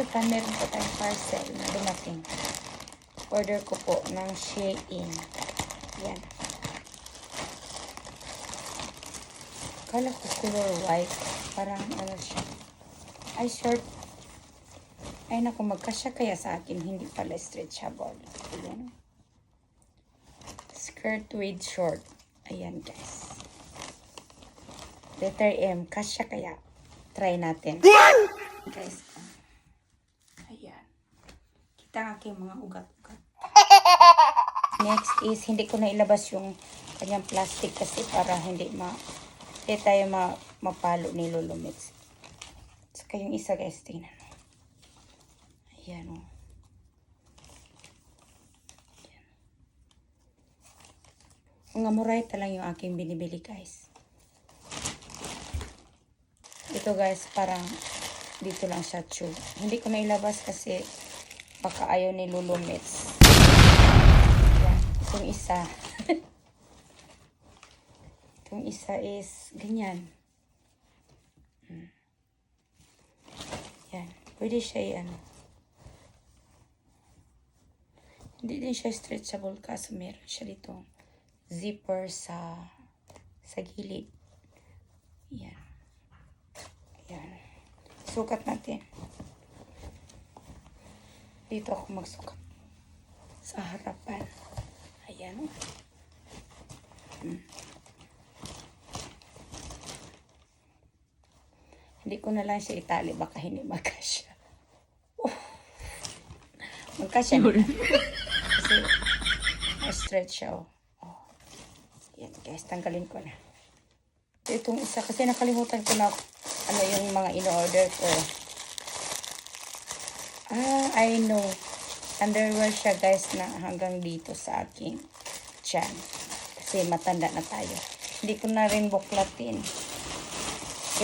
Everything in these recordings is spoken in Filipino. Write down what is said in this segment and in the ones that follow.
Japan, meron po tayong parcel na dumating. Order ko po ng Shein. Yan. Kala ko color white. Parang ano siya. Ay, short. Ay, naku, magkasya kaya sa akin. Hindi pala stretchable. Ayan. Skirt with short. Ayan, guys. Letter M. Kasya kaya. Try natin. Guys. Oh. Ang aking mga ugat-ugat. Next is, hindi ko na ilabas yung kanyang plastic kasi para hindi ma hindi tayo ma, mapalo ni Lolo Mix. Saka yung isa guys, tingnan mo. Ayan o. Mga murayta lang yung aking binibili guys. Ito guys, parang dito lang siya tube. Hindi ko na ilabas kasi baka ayaw ni Lolo Mix. Yan. Itong isa. Itong isa is ganyan. Hmm. Yan. Pwede siya ano. Hindi din siya stretchable kaso meron siya dito zipper sa sa gilid. Yan. Yan. Sukat natin. Dito ako magsukat. Sa harapan. Ayan. Hmm. Hindi ko na lang siya itali. Baka hindi magkasya. Oh. Magkasya. na. Kasi na-stretch siya. Oh. Oh. Yan guys. Tanggalin ko na. Itong isa. Kasi nakalimutan ko na ano yung mga in-order ko. Ah, I know. Underwear siya guys na hanggang dito sa aking tiyan. Kasi matanda na tayo. Hindi ko na rin buklatin.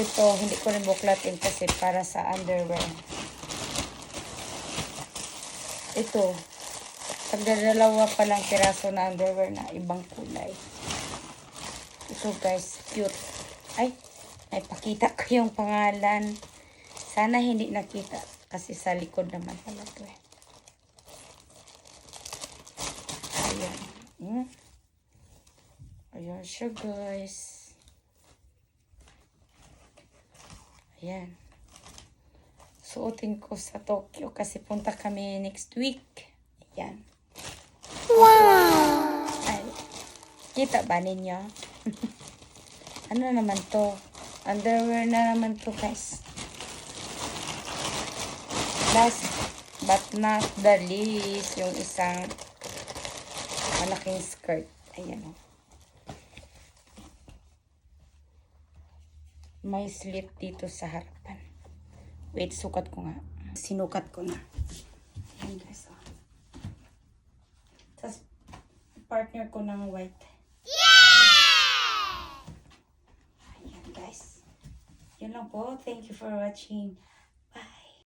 Ito, hindi ko rin buklatin kasi para sa underwear. Ito, tagdadalawa pa lang piraso na underwear na ibang kulay. Ito guys, cute. Ay, naipakita ko yung pangalan. Sana hindi nakita kasi sa likod naman pala to eh. Ayan. Hmm. Ayan siya guys. Ayan. Suotin ko sa Tokyo kasi punta kami next week. Ayan. Wow! Ay, kita ba ninyo? ano naman to? Underwear na naman to guys. Last but not the least, yung isang malaking skirt. Ayan o. May slit dito sa harapan. Wait, sukat ko nga. Sinukat ko na. Ayan guys. Oh. Tapos, partner ko ng white. Ayan guys. Yun lang po. Thank you for watching.